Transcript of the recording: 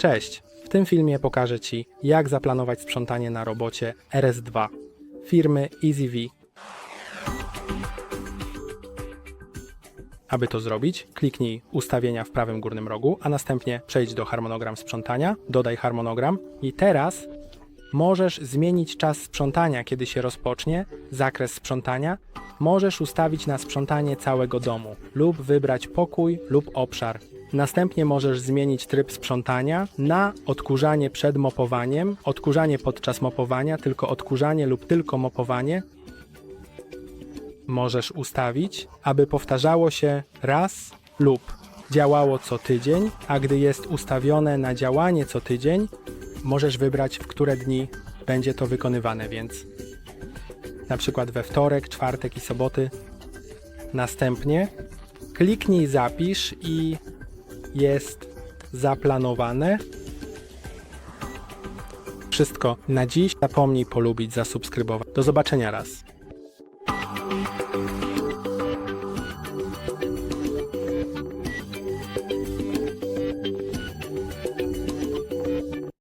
Cześć! W tym filmie pokażę Ci, jak zaplanować sprzątanie na robocie RS2 firmy EasyV. Aby to zrobić, kliknij ustawienia w prawym górnym rogu, a następnie przejdź do harmonogram sprzątania, dodaj harmonogram i teraz możesz zmienić czas sprzątania, kiedy się rozpocznie, zakres sprzątania. Możesz ustawić na sprzątanie całego domu lub wybrać pokój lub obszar. Następnie możesz zmienić tryb sprzątania na odkurzanie przed mopowaniem, odkurzanie podczas mopowania, tylko odkurzanie lub tylko mopowanie. Możesz ustawić, aby powtarzało się raz lub działało co tydzień, a gdy jest ustawione na działanie co tydzień, możesz wybrać, w które dni będzie to wykonywane, więc na przykład we wtorek, czwartek i soboty. Następnie kliknij zapisz i jest zaplanowane. Wszystko na dziś. Zapomnij polubić, zasubskrybować. Do zobaczenia raz.